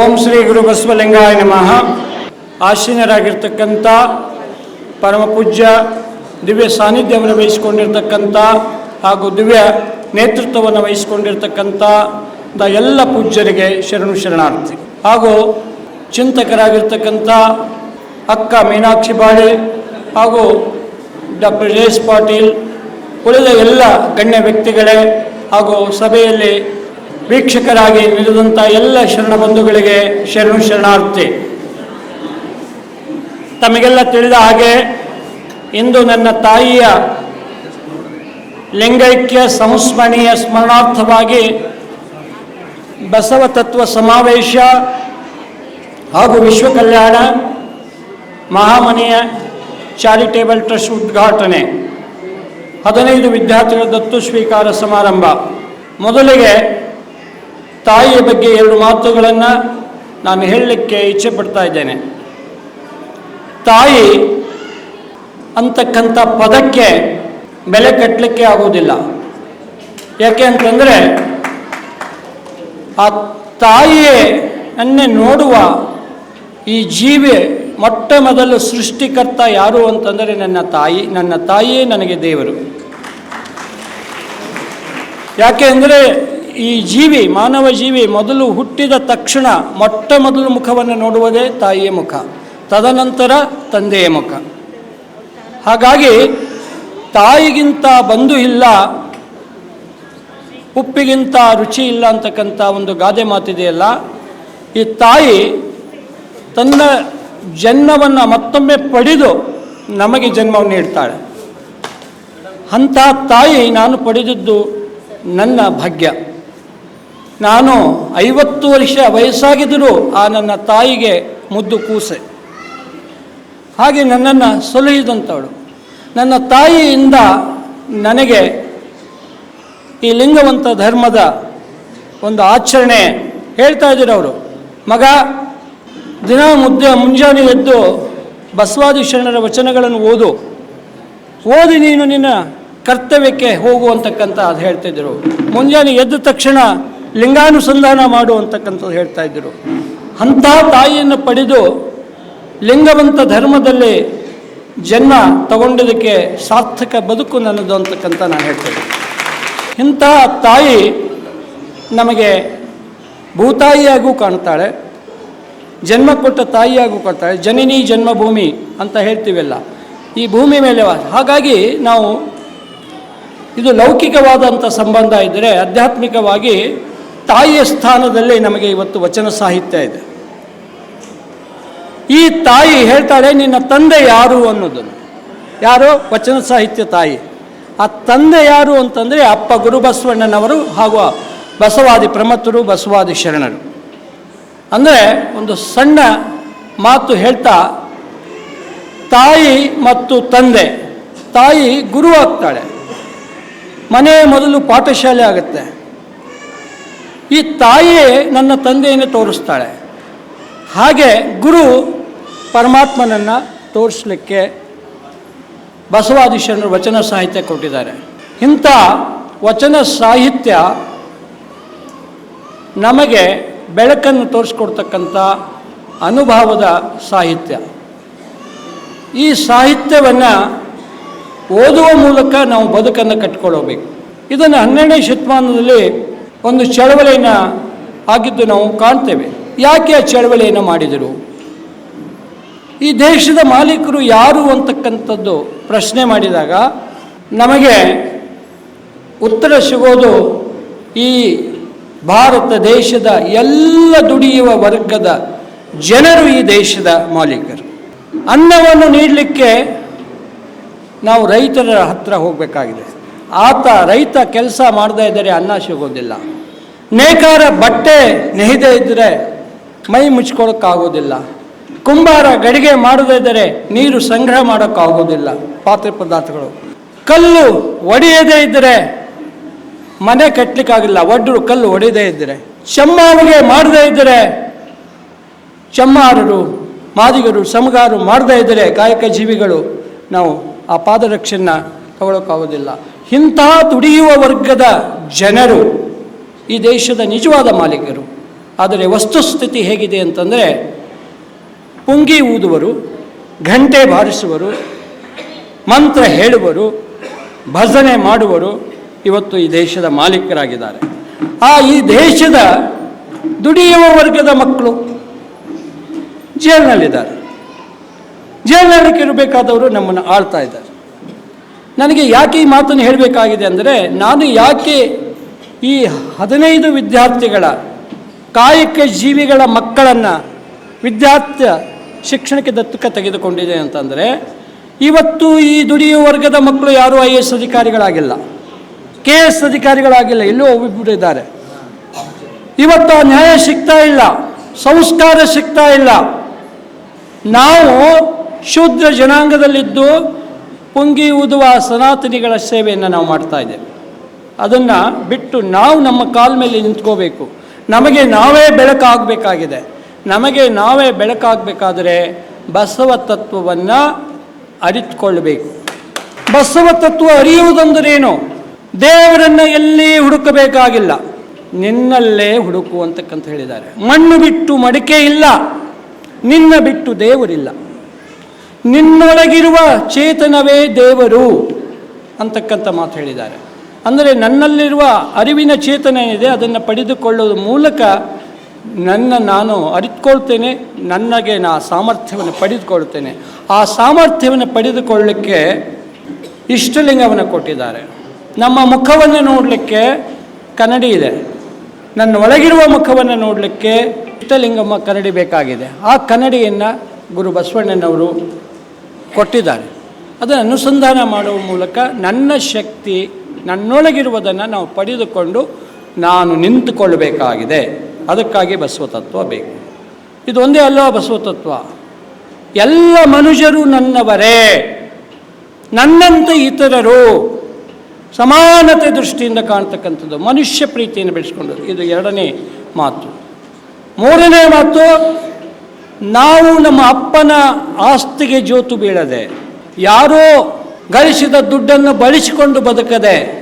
ಓಂ ಶ್ರೀ ಗುರು ಬಸವಲಿಂಗಾಯ ನಮಃ. ಆಶೀನರಾಗಿರ್ತಕ್ಕಂಥ ಪರಮ ಪೂಜ್ಯ ದಿವ್ಯ ಸಾನ್ನಿಧ್ಯವನ್ನು ವಹಿಸಿಕೊಂಡಿರ್ತಕ್ಕಂಥ ಹಾಗೂ ದಿವ್ಯ ನೇತೃತ್ವವನ್ನು ವಹಿಸಿಕೊಂಡಿರ್ತಕ್ಕಂಥ ದ ಎಲ್ಲ ಪೂಜ್ಯರಿಗೆ ಶರಣು ಶರಣಾರ್ಥಿ. ಹಾಗೂ ಚಿಂತಕರಾಗಿರ್ತಕ್ಕಂಥ ಅಕ್ಕ ಮೀನಾಕ್ಷಿ ಬಾಳೆ ಹಾಗೂ ಡಾಕ್ಟರ್ ಜಯೇಶ್ ಪಾಟೀಲ್, ಉಳಿದ ಎಲ್ಲ ಗಣ್ಯ ವ್ಯಕ್ತಿಗಳೇ ಹಾಗೂ ಸಭೆಯಲ್ಲಿ ವೀಕ್ಷಕರಾಗಿ ನಿಲ್ಲದಂಥ ಎಲ್ಲ ಶರಣ ಬಂಧುಗಳಿಗೆ ಶರಣು ಶರಣಾರ್ಥಿ. ತಮಗೆಲ್ಲ ತಿಳಿದ ಹಾಗೆ ಇಂದು ನನ್ನ ತಾಯಿಯ ಲಿಂಗೈಕ್ಯ ಸಂಸ್ಮರಣೀಯ ಸ್ಮರಣಾರ್ಥವಾಗಿ ಬಸವ ತತ್ವ ಸಮಾವೇಶ ಹಾಗೂ ವಿಶ್ವ ಕಲ್ಯಾಣ ಮಹಾಮನೆಯ ಚಾರಿಟೇಬಲ್ ಟ್ರಸ್ಟ್ ಉದ್ಘಾಟನೆ. ಹದಿನೈದು ವಿದ್ಯಾರ್ಥಿಗಳ ದತ್ತು ಸ್ವೀಕಾರ ಸಮಾರಂಭ. ಮೊದಲಿಗೆ ತಾಯಿಯ ಬಗ್ಗೆ ಎರಡು ಮಾತುಗಳನ್ನು ನಾನು ಹೇಳಲಿಕ್ಕೆ ಇಚ್ಛೆ ಪಡ್ತಾ ಇದ್ದೇನೆ. ತಾಯಿ ಅಂತಕ್ಕಂಥ ಪದಕ್ಕೆ ಬೆಲೆ ಕಟ್ಟಲಿಕ್ಕೆ ಆಗುವುದಿಲ್ಲ. ಯಾಕೆ ಅಂತಂದರೆ ಆ ತಾಯಿಯೇ ಅನ್ನೇ ನೋಡುವ ಈ ಜೀವಿ ಮೊಟ್ಟ ಮೊದಲು ಸೃಷ್ಟಿಕರ್ತ ಯಾರು ಅಂತಂದರೆ ನನ್ನ ತಾಯಿ, ನನ್ನ ತಾಯಿಯೇ ನನಗೆ ದೇವರು. ಯಾಕೆ ಅಂದರೆ ಈ ಜೀವಿ, ಮಾನವ ಜೀವಿ ಮೊದಲು ಹುಟ್ಟಿದ ತಕ್ಷಣ ಮೊಟ್ಟ ಮೊದಲು ಮುಖವನ್ನು ನೋಡುವುದೇ ತಾಯಿಯ ಮುಖ, ತದನಂತರ ತಂದೆಯ ಮುಖ. ಹಾಗಾಗಿ ತಾಯಿಗಿಂತ ಬಂಧು ಇಲ್ಲ, ಉಪ್ಪಿಗಿಂತ ರುಚಿ ಇಲ್ಲ ಅಂತಕ್ಕಂಥ ಒಂದು ಗಾದೆ ಮಾತಿದೆಯಲ್ಲ, ಈ ತಾಯಿ ತನ್ನ ಜನ್ಮವನ್ನು ಮತ್ತೊಮ್ಮೆ ಪಡೆದು ನಮಗೆ ಜನ್ಮವನ್ನು ನೀಡ್ತಾಳೆ. ಅಂಥ ತಾಯಿ ನಾನು ಪಡೆದಿದ್ದು ನನ್ನ ಭಾಗ್ಯ. ನಾನು ಐವತ್ತು ವರ್ಷ ವಯಸ್ಸಾಗಿದ್ದರೂ ಆ ನನ್ನ ತಾಯಿಗೆ ಮುದ್ದು ಕೂಸೆ. ಹಾಗೆ ನನ್ನನ್ನು ಸಲಹಿದಂಥವಳು. ನನ್ನ ತಾಯಿಯಿಂದ ನನಗೆ ಈ ಲಿಂಗವಂತ ಧರ್ಮದ ಒಂದು ಆಚರಣೆ ಹೇಳ್ತಾ ಇದ್ದೀರವರು ಮಗ, ದಿನ ಮುದ್ದೆ ಮುಂಜಾನೆ ಎದ್ದು ಬಸವಾದಿ ಶರಣರ ವಚನಗಳನ್ನು ಓದು. ಓದಿ ನೀನು ನಿನ್ನ ಕರ್ತವ್ಯಕ್ಕೆ ಹೋಗುವಂತಕ್ಕಂಥ ಅದು ಹೇಳ್ತಿದ್ದರು ಮುಂಜಾನೆ ಎದ್ದ ತಕ್ಷಣ ಲಿಂಗಾನುಸಂಧಾನ ಮಾಡು ಅಂತಕ್ಕಂಥದ್ದು ಹೇಳ್ತಾ ಇದ್ದರು ಅಂಥ ತಾಯಿಯನ್ನು ಪಡೆದು ಲಿಂಗವಂತ ಧರ್ಮದಲ್ಲಿ ಜನ್ಮ ತಗೊಂಡಿದ್ದಕ್ಕೆ ಸಾರ್ಥಕ ಬದುಕು ನನ್ನದು ಅಂತಕ್ಕಂಥ ನಾನು ಹೇಳ್ತೇನೆ ಇಂಥ ತಾಯಿ ನಮಗೆ ಭೂತಾಯಿಯಾಗೂ ಕಾಣ್ತಾಳೆ, ಜನ್ಮ ಕೊಟ್ಟ ತಾಯಿಯಾಗೂ ಕಾಣ್ತಾಳೆ, ಜನಿನಿ ಜನ್ಮಭೂಮಿ ಅಂತ ಹೇಳ್ತೀವಲ್ಲ, ಈ ಭೂಮಿ ಮೇಲೆ ಹಾಗಾಗಿ ನಾವು ಇದು ಲೌಕಿಕವಾದಂಥ ಸಂಬಂಧ ಇದ್ದರೆ ಆಧ್ಯಾತ್ಮಿಕವಾಗಿ ತಾಯಿಯ ಸ್ಥಾನದಲ್ಲಿ ನಮಗೆ ಇವತ್ತು ವಚನ ಸಾಹಿತ್ಯ ಇದೆ. ಈ ತಾಯಿ ಹೇಳ್ತಾಳೆ, ನಿನ್ನ ತಂದೆ ಯಾರು ಅನ್ನೋದನ್ನು. ಯಾರು? ವಚನ ಸಾಹಿತ್ಯ ತಾಯಿ. ಆ ತಂದೆ ಯಾರು ಅಂತಂದರೆ ಅಪ್ಪ ಗುರು ಬಸವಣ್ಣನವರು ಹಾಗೂ ಬಸವಾದಿ ಪ್ರಮತ್ತರು, ಬಸವಾದಿ ಶರಣರು. ಅಂದರೆ ಒಂದು ಸಣ್ಣ ಮಾತು ಹೇಳ್ತಾ, ತಾಯಿ ಮತ್ತು ತಂದೆ. ತಾಯಿ ಗುರು ಆಗ್ತಾಳೆ. ಮನೆ ಮೊದಲು ಪಾಠಶಾಲೆ ಆಗುತ್ತೆ. ಈ ತಾಯಿಯೇ ನನ್ನ ತಂದೆಯನ್ನು ತೋರಿಸ್ತಾಳೆ. ಹಾಗೆ ಗುರು ಪರಮಾತ್ಮನನ್ನು ತೋರಿಸ್ಲಿಕ್ಕೆ ಬಸವಾದೀಶನರು ವಚನ ಸಾಹಿತ್ಯ ಕೊಟ್ಟಿದ್ದಾರೆ. ಇಂಥ ವಚನ ಸಾಹಿತ್ಯ ನಮಗೆ ಬೆಳಕನ್ನು ತೋರಿಸ್ಕೊಡ್ತಕ್ಕಂಥ ಅನುಭವದ ಸಾಹಿತ್ಯ. ಈ ಸಾಹಿತ್ಯವನ್ನು ಓದುವ ಮೂಲಕ ನಾವು ಬದುಕನ್ನು ಕಟ್ಕೊಳ್ಳಬೇಕು. ಇದನ್ನು ಹನ್ನೆರಡನೇ ಶತಮಾನದಲ್ಲಿ ಒಂದು ಚಳವಳಿಯನ್ನು ಆಗಿದ್ದು ನಾವು ಕಾಣ್ತೇವೆ. ಯಾಕೆ ಆ ಚಳವಳಿಯನ್ನು ಮಾಡಿದರು? ಈ ದೇಶದ ಮಾಲೀಕರು ಯಾರು ಅಂತಕ್ಕಂಥದ್ದು ಪ್ರಶ್ನೆ ಮಾಡಿದಾಗ, ನಮಗೆ ಉತ್ತರ ಸಿಗೋದು ಈ ಭಾರತ ದೇಶದ ಎಲ್ಲ ದುಡಿಯುವ ವರ್ಗದ ಜನರು ಈ ದೇಶದ ಮಾಲೀಕರು. ಅನ್ನವನ್ನು ನೀಡಲಿಕ್ಕೆ ನಾವು ರೈತರ ಹತ್ರ ಹೋಗಬೇಕಾಗಿದೆ. ಆತ ರೈತ ಕೆಲಸ ಮಾಡದೇ ಇದ್ದರೆ ಅನ್ನ ಸಿಗೋದಿಲ್ಲ. ನೇಕಾರ ಬಟ್ಟೆ ನೆಹಿದೆ ಇದ್ದರೆ ಮೈ ಮುಚ್ಕೊಳ್ಳೋಕ್ಕಾಗೋದಿಲ್ಲ ಕುಂಬಾರ ಗಡಿಗೆ ಮಾಡದೇ ನೀರು ಸಂಗ್ರಹ ಮಾಡೋಕ್ಕಾಗೋದಿಲ್ಲ. ಪಾತ್ರೆ ಪದಾರ್ಥಗಳು. ಕಲ್ಲು ಒಡೆಯದೇ ಇದ್ದರೆ ಮನೆ ಕಟ್ಟಲಿಕ್ಕಾಗಿಲ್ಲ ಒಡ್ರು ಕಲ್ಲು ಒಡೆಯದೇ ಇದ್ದರೆ. ಚಮ್ಮಾವಿಗೆ ಮಾಡದೇ ಇದ್ದರೆ ಚಮ್ಮಾರರು, ಮಾದಿಗರು, ಸಮಗಾರು ಮಾಡದೇ ಇದ್ದರೆ ಕಾಯಕ ಜೀವಿಗಳು ನಾವು ಆ ಪಾದರಕ್ಷೆಯನ್ನು ತಗೊಳ್ಳೋಕ್ಕಾಗೋದಿಲ್ಲ ಇಂತಹ ದುಡಿಯುವ ವರ್ಗದ ಜನರು ಈ ದೇಶದ ನಿಜವಾದ ಮಾಲೀಕರು. ಆದರೆ ವಸ್ತುಸ್ಥಿತಿ ಹೇಗಿದೆ ಅಂತಂದರೆ, ಪುಂಗಿ ಊದುವರು, ಘಂಟೆ ಬಾರಿಸುವರು, ಮಂತ್ರ ಹೇಳುವರು, ಭಜನೆ ಮಾಡುವರು ಇವತ್ತು ಈ ದೇಶದ ಮಾಲೀಕರಾಗಿದ್ದಾರೆ. ಆ ಈ ದೇಶದ ದುಡಿಯುವ ವರ್ಗದ ಮಕ್ಕಳು ಜೈಲಿನಲ್ಲಿದ್ದಾರೆ. ಜೈಲಿನಲ್ಲಿ ಇರಬೇಕಾದವರು ನಮ್ಮನ್ನು ಆಳ್ತಾ ಇದ್ದಾರೆ. ನನಗೆ ಯಾಕೆ ಈ ಮಾತನ್ನು ಹೇಳಬೇಕಾಗಿದೆ ಅಂದರೆ, ನಾನು ಯಾಕೆ ಈ ಹದಿನೈದು ವಿದ್ಯಾರ್ಥಿಗಳ ಕಾಯಕ ಜೀವಿಗಳ ಮಕ್ಕಳನ್ನು ವಿದ್ಯಾರ್ಥಿ ಶಿಕ್ಷಣಕ್ಕೆ ದತ್ತಕ ತೆಗೆದುಕೊಂಡಿದೆ ಅಂತಂದರೆ, ಇವತ್ತು ಈ ದುಡಿಯುವ ವರ್ಗದ ಮಕ್ಕಳು ಯಾರೂ ಐ ಎ ಎಸ್ ಅಧಿಕಾರಿಗಳಾಗಿಲ್ಲ. ಕೆ ಎಸ್ ಅಧಿಕಾರಿಗಳಾಗಿಲ್ಲ, ಎಲ್ಲೂ ಒಬ್ಬೊಬ್ಬರು ಇವತ್ತು ಆ ನ್ಯಾಯ ಸಿಗ್ತಾ ಇಲ್ಲ, ಸಂಸ್ಕಾರ ಸಿಗ್ತಾ ಇಲ್ಲ. ನಾವು ಶೂದ್ರ ಜನಾಂಗದಲ್ಲಿದ್ದು, ಪುಂಗಿ ಊದುವ ಸನಾತನಿಗಳ ಸೇವೆಯನ್ನು ನಾವು ಮಾಡ್ತಾ ಇದ್ದೇವೆ. ಅದನ್ನು ಬಿಟ್ಟು ನಾವು ನಮ್ಮ ಕಾಲ ಮೇಲೆ ನಿಂತ್ಕೋಬೇಕು. ನಮಗೆ ನಾವೇ ಬೆಳಕಾಗಬೇಕಾಗಿದೆ. ನಮಗೆ ನಾವೇ ಬೆಳಕಾಗಬೇಕಾದರೆ ಬಸವ ತತ್ವವನ್ನು ಅರಿತುಕೊಳ್ಳಬೇಕು ಬಸವ ತತ್ವ ಅರಿಯುವುದೆಂದರೇನು? ದೇವರನ್ನು ಎಲ್ಲಿ ಹುಡುಕಬೇಕಾಗಿಲ್ಲ. ನಿನ್ನಲ್ಲೇ ಹುಡುಕು ಅಂತಕ್ಕಂತ ಹೇಳಿದ್ದಾರೆ. ಮಣ್ಣು ಬಿಟ್ಟು ಮಡಿಕೆ ಇಲ್ಲ. ನಿನ್ನ ಬಿಟ್ಟು ದೇವರಿಲ್ಲ. ನಿನ್ನೊಳಗಿರುವ ಚೇತನವೇ ದೇವರು ಅಂತಕ್ಕಂಥ ಮಾತು ಹೇಳಿದ್ದಾರೆ. ಅಂದರೆ ನನ್ನಲ್ಲಿರುವ ಅರಿವಿನ ಚೇತನ ಏನಿದೆ ಅದನ್ನು ಪಡೆದುಕೊಳ್ಳುವ ಮೂಲಕ ನನ್ನ ನಾನು ಅರಿತುಕೊಳ್ತೇನೆ ನನಗೆ ನಾ ಸಾಮರ್ಥ್ಯವನ್ನು ಪಡೆದುಕೊಳ್ತೇನೆ. ಆ ಸಾಮರ್ಥ್ಯವನ್ನು ಪಡೆದುಕೊಳ್ಳಲಿಕ್ಕೆ ಇಷ್ಟಲಿಂಗವನ್ನು ಕೊಟ್ಟಿದ್ದಾರೆ. ನಮ್ಮ ಮುಖವನ್ನು ನೋಡಲಿಕ್ಕೆ ಕನ್ನಡಿ ಇದೆ. ನನ್ನ ಒಳಗಿರುವ ಮುಖವನ್ನು ನೋಡಲಿಕ್ಕೆ ಇಷ್ಟಲಿಂಗಮ್ಮ ಕನ್ನಡಿ ಬೇಕಾಗಿದೆ. ಆ ಕನ್ನಡಿಯನ್ನು ಗುರು ಬಸವಣ್ಣನವರು ಕೊಟ್ಟಿದ್ದಾರೆ. ಅದನ್ನು ಅನುಸಂಧಾನ ಮಾಡುವ ಮೂಲಕ ನನ್ನ ಶಕ್ತಿ ನನ್ನೊಳಗಿರುವುದನ್ನು ನಾವು ಪಡೆದುಕೊಂಡು ನಾನು ನಿಂತುಕೊಳ್ಳಬೇಕಾಗಿದೆ. ಅದಕ್ಕಾಗಿ ಬಸವತತ್ವ ಬೇಕು. ಇದೊಂದೇ ಅಲ್ಲ ಬಸವ ಬಸವತತ್ವ ಎಲ್ಲ ಮನುಷ್ಯರು ನನ್ನವರೇ. ನನ್ನಂತೆ ಇತರರು. ಸಮಾನತೆ ದೃಷ್ಟಿಯಿಂದ ಕಾಣ್ತಕ್ಕಂಥದ್ದು ಮನುಷ್ಯ ಪ್ರೀತಿಯನ್ನು ಬೆಳೆಸ್ಕೊಂಡು ಇದು ಎರಡನೇ ಮಾತು. ಮೂರನೇ ಮಾತು, ನಾವು ನಮ್ಮ ಅಪ್ಪನ ಆಸ್ತಿಗೆ ಜೋತು ಬೀಳದೆ, ಯಾರೋ ಗಳಿಸಿದ ದುಡ್ಡನ್ನು ಬಳಸಿಕೊಂಡು ಬದುಕದೆ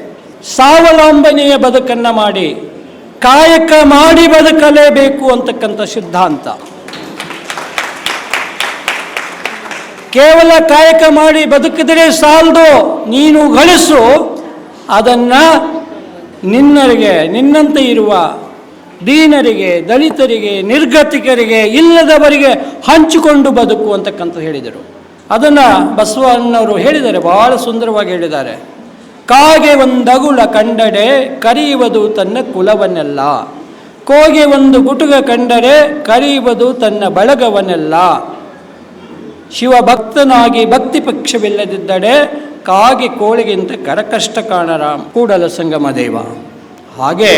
ಸ್ವಾವಲಂಬನೆಯ ಬದುಕನ್ನು ಮಾಡಿ, ಕಾಯಕ ಮಾಡಿ ಬದುಕಲೇಬೇಕು ಅಂತಕ್ಕಂಥ ಸಿದ್ಧಾಂತ. ಕೇವಲ ಕಾಯಕ ಮಾಡಿ ಬದುಕಿದರೆ ಸಾಲದು, ನೀನು ಗಳಿಸು, ಅದನ್ನು ನಿನ್ನರಿಗೆ, ನಿನ್ನಂತೆ ಇರುವ ದೀನರಿಗೆ, ದಲಿತರಿಗೆ, ನಿರ್ಗತಿಕರಿಗೆ ಇಲ್ಲದವರಿಗೆ ಹಂಚಿಕೊಂಡು ಬದುಕು ಅಂತಕ್ಕಂಥ ಹೇಳಿದರು. ಅದನ್ನು ಬಸವಣ್ಣವರು ಹೇಳಿದ್ದಾರೆ, ಬಹಳ ಸುಂದರವಾಗಿ ಹೇಳಿದ್ದಾರೆ. ಕಾಗೆ ಒಂದಗುಳ ಕಂಡಡೆ ಕರೆಯುವುದು ತನ್ನ ಕುಲವನ್ನೆಲ್ಲ ಕೋಗೆ ಒಂದು ಗುಟುಗ ಕಂಡರೆ ಕರೆಯುವುದು ತನ್ನ ಬಳಗವನ್ನೆಲ್ಲ ಶಿವಭಕ್ತನಾಗಿ ಭಕ್ತಿ ಪಕ್ಷವಿಲ್ಲದಿದ್ದರೆ ಕಾಗೆ ಕೋಳಿಗಿಂತ ಕರಕಷ್ಟ ಕಾಣರ ಕೂಡಲ ಸಂಗಮ ದೇವ. ಹಾಗೆ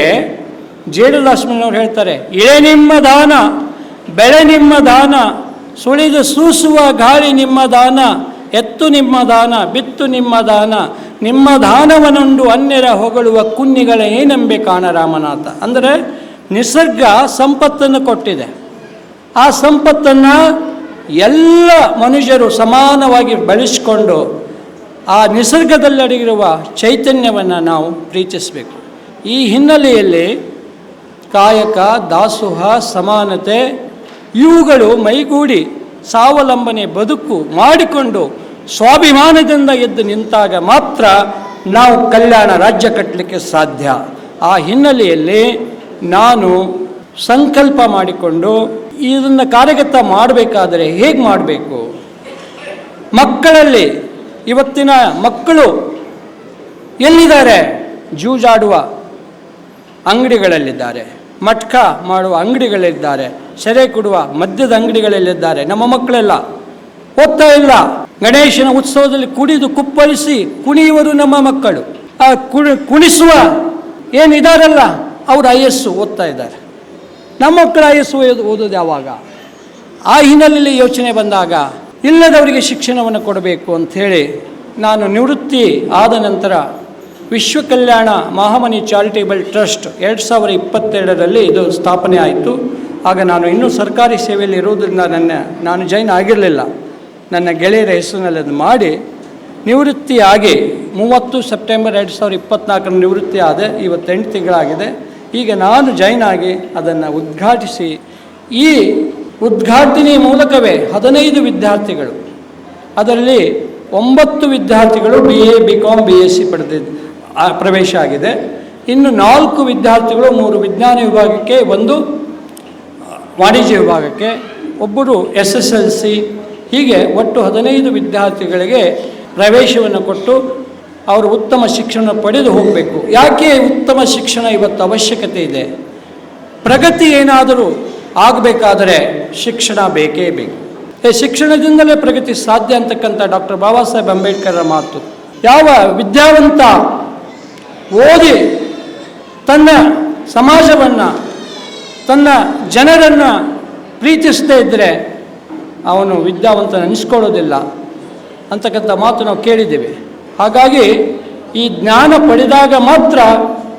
ಜೇಡುಲಕ್ಷ್ಮಣವ್ರು ಹೇಳ್ತಾರೆ, ಇಳೆ ನಿಮ್ಮ ದಾನ, ಬೆಳೆ ನಿಮ್ಮ ದಾನ, ಸುಳಿದು ಸೂಸುವ ಗಾಳಿ ನಿಮ್ಮ ದಾನ, ಎತ್ತು ನಿಮ್ಮ ದಾನ, ಬಿತ್ತು ನಿಮ್ಮ ದಾನ ನಿಮ್ಮ ದಾನವನೊಂದು ಅನ್ಯರ ಹೊಗಳುವ ಕುನ್ನಿಗಳ ಏನಂಬೆ ಕಾಣ ರಾಮನಾಥ. ಅಂದರೆ ನಿಸರ್ಗ ಸಂಪತ್ತನ್ನು ಕೊಟ್ಟಿದೆ. ಆ ಸಂಪತ್ತನ್ನು ಎಲ್ಲ ಮನುಷ್ಯರು ಸಮಾನವಾಗಿ ಬಳಸಿಕೊಂಡು ಆ ನಿಸರ್ಗದಲ್ಲಡಗಿರುವ ಚೈತನ್ಯವನ್ನು ನಾವು ಪ್ರೀತಿಸಬೇಕು. ಈ ಹಿನ್ನೆಲೆಯಲ್ಲಿ ಕಾಯಕ, ದಾಸೋಹ, ಸಮಾನತೆ ಇವುಗಳು ಮೈಗೂಡಿ ಸ್ವಾವಲಂಬನೆ ಬದುಕು ಮಾಡಿಕೊಂಡು ಸ್ವಾಭಿಮಾನದಿಂದ ಎದ್ದು ನಿಂತಾಗ ಮಾತ್ರ ನಾವು ಕಲ್ಯಾಣ ರಾಜ್ಯ ಕಟ್ಟಲಿಕ್ಕೆ ಸಾಧ್ಯ. ಆ ಹಿನ್ನೆಲೆಯಲ್ಲಿ ನಾನು ಸಂಕಲ್ಪ ಮಾಡಿಕೊಂಡು ಇದನ್ನು ಕಾರ್ಯಗತ ಮಾಡಬೇಕಾದರೆ ಹೇಗೆ ಮಾಡಬೇಕು? ಮಕ್ಕಳಲ್ಲಿ ಇವತ್ತಿನ ಮಕ್ಕಳು ಎಲ್ಲಿದ್ದಾರೆ? ಜೂಜಾಡುವ ಅಂಗಡಿಗಳಲ್ಲಿದ್ದಾರೆ, ಮಟ್ಕ ಮಾಡುವ ಅಂಗಡಿಗಳಿದ್ದಾರೆ ಸೆರೆ ಕೊಡುವ ಮದ್ಯದ ಅಂಗಡಿಗಳಲ್ಲಿದ್ದಾರೆ. ನಮ್ಮ ಮಕ್ಕಳೆಲ್ಲ ಓದ್ತಾ ಇಲ್ಲ. ಗಣೇಶನ ಉತ್ಸವದಲ್ಲಿ ಕುಡಿದು ಕುಪ್ಪಳಿಸಿ ಕುಣಿಯುವರು ನಮ್ಮ ಮಕ್ಕಳು. ಆ ಕುಣಿ, ಕುಣಿಸುವ ಏನಿದಾರಲ್ಲ ಅವರು ಐ ಎಸ್ ಓದ್ತಾ ಇದ್ದಾರೆ. ನಮ್ಮ ಮಕ್ಕಳು ಐ ಎಸ್ ಓದೋದು ಯಾವಾಗ? ಆ ಹಿನ್ನೆಲೆಯಲ್ಲಿ ಯೋಚನೆ ಬಂದಾಗ, ಇಲ್ಲದವರಿಗೆ ಶಿಕ್ಷಣವನ್ನು ಕೊಡಬೇಕು ಅಂಥೇಳಿ ನಾನು ನಿವೃತ್ತಿ ಆದ ನಂತರ ವಿಶ್ವ ಕಲ್ಯಾಣ ಮಹಾಮನಿ ಚಾರಿಟೇಬಲ್ ಟ್ರಸ್ಟ್ ಎರಡು ಸಾವಿರ ಇಪ್ಪತ್ತೆರಡರಲ್ಲಿ ಇದು ಸ್ಥಾಪನೆ ಆಯಿತು. ಆಗ ನಾನು ಇನ್ನೂ ಸರ್ಕಾರಿ ಸೇವೆಯಲ್ಲಿ ಇರುವುದರಿಂದ ನನ್ನ, ನಾನು ಜೈನ್ ಆಗಿರಲಿಲ್ಲ. ನನ್ನ ಗೆಳೆಯರ ಹೆಸರಿನಲ್ಲಿ ಅದು ಮಾಡಿ ನಿವೃತ್ತಿಯಾಗಿ ಮೂವತ್ತು ಸೆಪ್ಟೆಂಬರ್ ಎರಡು ಸಾವಿರದ ಇಪ್ಪತ್ತ್ನಾಲ್ಕರ ನಿವೃತ್ತಿ ಆದ ಇವತ್ತೆಂಟು ತಿಂಗಳಾಗಿದೆ. ಈಗ ನಾನು ಜಾಯ್ನ್ ಆಗಿ ಅದನ್ನು ಉದ್ಘಾಟಿಸಿ. ಈ ಉದ್ಘಾಟನೆ ಮೂಲಕವೇ ಹದಿನೈದು ವಿದ್ಯಾರ್ಥಿಗಳು, ಅದರಲ್ಲಿ ಒಂಬತ್ತು ವಿದ್ಯಾರ್ಥಿಗಳು B A B com B S C ಪಡೆದಿದ್ದು ಪ್ರವೇಶ ಆಗಿದೆ. ಇನ್ನು ನಾಲ್ಕು ವಿದ್ಯಾರ್ಥಿಗಳು ಮೂರು ವಿಜ್ಞಾನ ವಿಭಾಗಕ್ಕೆ, ಒಂದು ವಾಣಿಜ್ಯ ವಿಭಾಗಕ್ಕೆ, ಒಬ್ಬರು ಎಸ್ ಎಸ್ ಎಲ್ ಸಿ ಹೀಗೆ ಒಟ್ಟು ಹದಿನೈದು ವಿದ್ಯಾರ್ಥಿಗಳಿಗೆ ಪ್ರವೇಶವನ್ನು ಕೊಟ್ಟು ಅವರು ಉತ್ತಮ ಶಿಕ್ಷಣ ಪಡೆದು ಹೋಗಬೇಕು. ಯಾಕೆ ಉತ್ತಮ ಶಿಕ್ಷಣ ಇವತ್ತು ಅವಶ್ಯಕತೆ ಇದೆ? ಪ್ರಗತಿ ಏನಾದರೂ ಆಗಬೇಕಾದರೆ ಶಿಕ್ಷಣ ಬೇಕೇ ಬೇಕು. ಶಿಕ್ಷಣದಿಂದಲೇ ಪ್ರಗತಿ ಸಾಧ್ಯ ಅಂತಕ್ಕಂಥ ಡಾಕ್ಟರ್ ಬಾಬಾ ಸಾಹೇಬ್ ಅಂಬೇಡ್ಕರ್ರ ಮಾತು. ಯಾವ ವಿದ್ಯಾವಂತ ಓದಿ ತನ್ನ ಸಮಾಜವನ್ನು, ತನ್ನ ಜನರನ್ನು ಪ್ರೀತಿಸದೇ ಇದ್ದರೆ ಅವನು ವಿದ್ಯಾವಂತನ ಅನಿಸ್ಕೊಳ್ಳೋದಿಲ್ಲ ಅಂತಕ್ಕಂಥ ಮಾತು ನಾವು ಕೇಳಿದ್ದೇವೆ. ಹಾಗಾಗಿ ಈ ಜ್ಞಾನ ಪಡೆದಾಗ ಮಾತ್ರ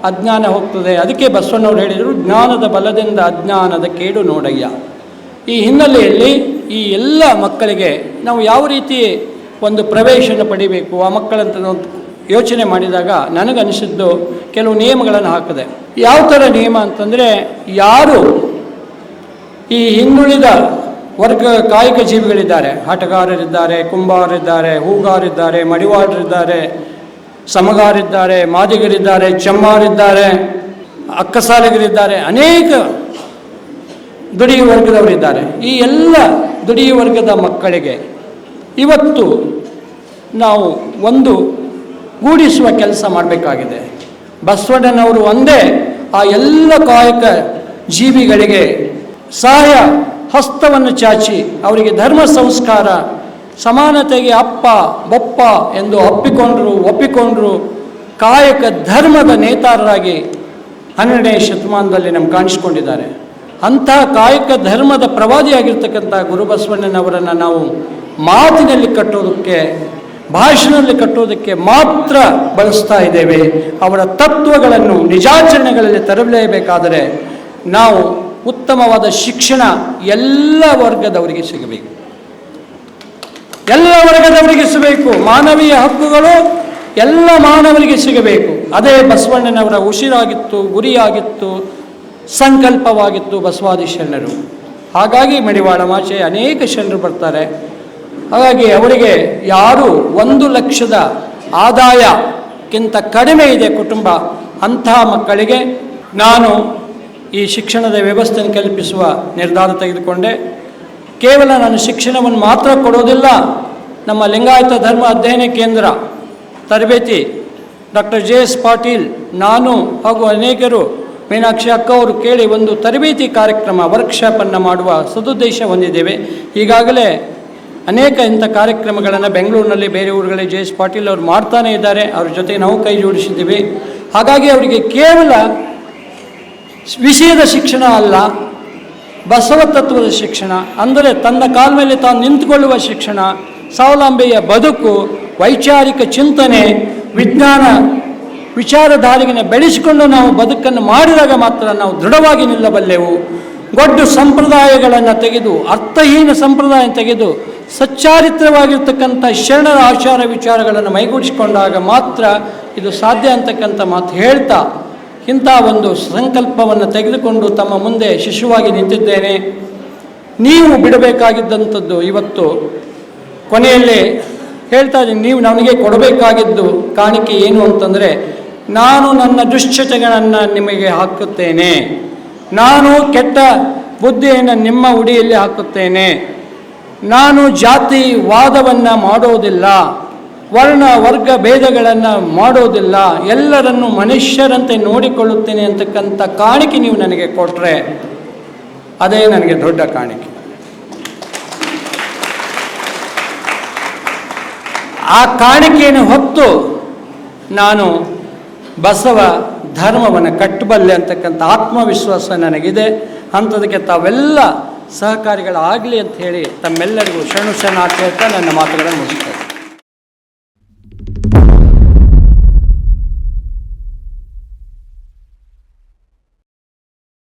ಅಜ್ಞಾನ ಹೋಗ್ತದೆ. ಅದಕ್ಕೆ ಬಸವಣ್ಣವ್ರು ಹೇಳಿದರು, ಜ್ಞಾನದ ಬಲದಿಂದ ಅಜ್ಞಾನದ ಕೇಡು ನೋಡಯ್ಯ. ಈ ಹಿನ್ನೆಲೆಯಲ್ಲಿ ಈ ಎಲ್ಲ ಮಕ್ಕಳಿಗೆ ನಾವು ಯಾವ ರೀತಿ ಒಂದು ಪ್ರವೇಶನ ಪಡಿಬೇಕು, ಆ ಮಕ್ಕಳಂತ ಯೋಚನೆ ಮಾಡಿದಾಗ ನನಗನಿಸಿದ್ದು ಕೆಲವು ನಿಯಮಗಳನ್ನು ಹಾಕಿದೆ. ಯಾವ ಥರ ನಿಯಮ ಅಂತಂದರೆ, ಯಾರು ಈ ಹಿಂದುಳಿದ ವರ್ಗ ಕಾಯಕ ಜೀವಿಗಳಿದ್ದಾರೆ. ಆಟಗಾರರಿದ್ದಾರೆ, ಕುಂಬಾರರಿದ್ದಾರೆ ಹೂಗಾರಿದ್ದಾರೆ ಮಡಿವಾಳರಿದ್ದಾರೆ ಸಮಗಾರಿದ್ದಾರೆ ಮಾದಿಗರಿದ್ದಾರೆ, ಚಮ್ಮಾರಿದ್ದಾರೆ, ಅಕ್ಕಸಾಲಿಗರಿದ್ದಾರೆ, ಅನೇಕ ದುಡಿಯುವ ವರ್ಗದವರಿದ್ದಾರೆ. ಈ ಎಲ್ಲ ದುಡಿಯ ವರ್ಗದ ಮಕ್ಕಳಿಗೆ ಇವತ್ತು ನಾವು ಒಂದು ಗೂಡಿಸುವ ಕೆಲಸ ಮಾಡಬೇಕಾಗಿದೆ. ಬಸವಣ್ಣನವರು ಒಂದೇ ಆ ಎಲ್ಲ ಕಾಯಕ ಜೀವಿಗಳಿಗೆ ಸಹಾಯ ಹಸ್ತವನ್ನು ಚಾಚಿ ಅವರಿಗೆ ಧರ್ಮ ಸಂಸ್ಕಾರ, ಸಮಾನತೆಗೆ ಅಪ್ಪ, ಬೊಪ್ಪ ಎಂದು ಒಪ್ಪಿಕೊಂಡರು ಒಪ್ಪಿಕೊಂಡರು ಕಾಯಕ ಧರ್ಮದ ನೇತಾರರಾಗಿ ಹನ್ನೆರಡನೇ ಶತಮಾನದಲ್ಲಿ ನಮ್ಗೆ ಕಾಣಿಸ್ಕೊಂಡಿದ್ದಾರೆ. ಅಂತಹ ಕಾಯಕ ಧರ್ಮದ ಪ್ರವಾದಿಯಾಗಿರ್ತಕ್ಕಂಥ ಗುರುಬಸವಣ್ಣನವರನ್ನು ನಾವು ಮಾತಿನಲ್ಲಿ ಕಟ್ಟೋದಕ್ಕೆ, ಭಾಷಣದಲ್ಲಿ ಕಟ್ಟೋದಕ್ಕೆ ಮಾತ್ರ ಬಳಸ್ತಾ ಇದ್ದೇವೆ. ಅವರ ತತ್ವಗಳನ್ನು, ನಿಜಾಚರಣೆಗಳಲ್ಲಿ ತರಲೇಬೇಕಾದರೆ ನಾವು ಉತ್ತಮವಾದ ಶಿಕ್ಷಣ ಎಲ್ಲ ವರ್ಗದವರಿಗೆ ಸಿಗಬೇಕು. ಎಲ್ಲ ವರ್ಗದವರಿಗೆ ಸಿಗಬೇಕು. ಮಾನವೀಯ ಹಕ್ಕುಗಳು ಎಲ್ಲ ಮಾನವರಿಗೆ ಸಿಗಬೇಕು. ಅದೇ ಬಸವಣ್ಣನವರ ಉಸಿರಾಗಿತ್ತು, ಗುರಿಯಾಗಿತ್ತು, ಸಂಕಲ್ಪವಾಗಿತ್ತು ಬಸವಾದಿ ಶರಣರು ಹಾಗಾಗಿ ಮಡಿವಾಳ ಮಾಚೆ ಅನೇಕ ಶರಣರು ಬರ್ತಾರೆ. ಹಾಗಾಗಿ ಅವರಿಗೆ ಯಾರು ಒಂದು ಲಕ್ಷದ ಆದಾಯಕ್ಕಿಂತ ಕಡಿಮೆ ಇದೆ ಕುಟುಂಬ ಅಂತಹ ಮಕ್ಕಳಿಗೆ ನಾನು ಈ ಶಿಕ್ಷಣದ ವ್ಯವಸ್ಥೆಯನ್ನು ಕಲ್ಪಿಸುವ ನಿರ್ಧಾರ ತೆಗೆದುಕೊಂಡೆ. ಕೇವಲ ನಾನು ಶಿಕ್ಷಣವನ್ನು ಮಾತ್ರ ಕೊಡೋದಿಲ್ಲ, ನಮ್ಮ ಲಿಂಗಾಯತ ಧರ್ಮ ಅಧ್ಯಯನ ಕೇಂದ್ರ ತರಬೇತಿ ಡಾಕ್ಟರ್ ಜೆ ಎಸ್ ಪಾಟೀಲ್, ನಾನು ಹಾಗೂ ಅನೇಕರು ಮೀನಾಕ್ಷಿ ಅಕ್ಕ ಅವರು ಕೇಳಿ ಒಂದು ತರಬೇತಿ ಕಾರ್ಯಕ್ರಮ ವರ್ಕ್ಶಾಪನ್ನು ಮಾಡುವ ಸದುದ್ದೇಶ ಹೊಂದಿದ್ದೇವೆ. ಈಗಾಗಲೇ ಅನೇಕ ಇಂಥ ಕಾರ್ಯಕ್ರಮಗಳನ್ನು ಬೆಂಗಳೂರಿನಲ್ಲಿ ಬೇರೆ ಊರುಗಳಲ್ಲಿ ಜೆ ಎಸ್ ಪಾಟೀಲ್ ಅವರು ಮಾಡ್ತಾನೇ ಇದ್ದಾರೆ. ಅವ್ರ ಜೊತೆಗೆ ನಾವು ಕೈ ಜೋಡಿಸಿದ್ದೀವಿ. ಹಾಗಾಗಿ ಅವರಿಗೆ ಕೇವಲ ವಿಷಯದ ಶಿಕ್ಷಣ ಅಲ್ಲ ಬಸವ ತತ್ವದ ಶಿಕ್ಷಣ, ಅಂದರೆ ತನ್ನ ಕಾಲ ಮೇಲೆ ತಾನು ನಿಂತುಕೊಳ್ಳುವ ಶಿಕ್ಷಣ, ಸ್ವಾವಲಂಬಿಯ ಬದುಕು, ವೈಚಾರಿಕ ಚಿಂತನೆ, ವಿಜ್ಞಾನ ವಿಚಾರಧಾರೆಯನ್ನು ಬೆಳೆಸಿಕೊಂಡು ನಾವು ಬದುಕನ್ನು ಮಾಡಿದಾಗ ಮಾತ್ರ ನಾವು ದೃಢವಾಗಿ ನಿಲ್ಲಬಲ್ಲೆವು. ಗೊಡ್ಡು ಸಂಪ್ರದಾಯಗಳನ್ನು ತೆಗೆದು, ಅರ್ಥಹೀನ ಸಂಪ್ರದಾಯ ತೆಗೆದು, ಸಚ್ಚಾರಿತ್ರವಾಗಿರ್ತಕ್ಕಂಥ ಶರಣರ ಆಚಾರ ವಿಚಾರಗಳನ್ನು ಮೈಗೂಡಿಸಿಕೊಂಡಾಗ ಮಾತ್ರ ಇದು ಸಾಧ್ಯ ಅಂತಕ್ಕಂಥ ಮಾತು ಹೇಳ್ತಾ ಇಂಥ ಒಂದು ಸಂಕಲ್ಪವನ್ನು ತೆಗೆದುಕೊಂಡು ತಮ್ಮ ಮುಂದೆ ಶಿಶುವಾಗಿ ನಿಂತಿದ್ದೇನೆ. ನೀವು ಬಿಡಬೇಕಾಗಿದ್ದಂಥದ್ದು ಇವತ್ತು ಕೊನೆಯಲ್ಲಿ ಹೇಳ್ತಾ ಇದ್ದೀನಿ, ನೀವು ನನಗೆ ಕೊಡಬೇಕಾಗಿದ್ದು ಕಾಣಿಕೆ ಏನು ಅಂತಂದರೆ, ನಾನು ನನ್ನ ದುಶ್ಚಟಗಳನ್ನು ನಿಮಗೆ ಹಾಕುತ್ತೇನೆ. ನಾನು ಕೆಟ್ಟ ಬುದ್ಧಿಯನ್ನು ನಿಮ್ಮ ಉಡಿಯಲ್ಲಿ ಹಾಕುತ್ತೇನೆ. ನಾನು ಜಾತಿ ವಾದವನ್ನು ಮಾಡೋದಿಲ್ಲ. ವರ್ಣ ವರ್ಗ ಭೇದಗಳನ್ನು ಮಾಡೋದಿಲ್ಲ. ಎಲ್ಲರನ್ನು ಮನುಷ್ಯರಂತೆ ನೋಡಿಕೊಳ್ಳುತ್ತೇನೆ ಅಂತಕ್ಕಂಥ ಕಾಣಿಕೆ ನೀವು ನನಗೆ ಕೊಟ್ಟರೆ ಅದೇ ನನಗೆ ದೊಡ್ಡ ಕಾಣಿಕೆ. ಆ ಕಾಣಿಕೆಯನ್ನು ಹೊತ್ತು ನಾನು ಬಸವ ಧರ್ಮವನ್ನು ಕಟ್ಟಬಲ್ಲೆ ಅಂತಕ್ಕಂಥ ಆತ್ಮವಿಶ್ವಾಸ ನನಗಿದೆ. ಅಂಥದಕ್ಕೆ ತಾವೆಲ್ಲ ಸಹಕಾರಿಗಳಾಗಲಿ ಅಂತ ಹೇಳಿ ತಮ್ಮೆಲ್ಲರಿಗೂ ಶರಣು ಶರಣ ಹೇಳ್ತಾ ನನ್ನ ಮಾತುಗಳನ್ನು ಮುಗಿಸ್ತೇನೆ.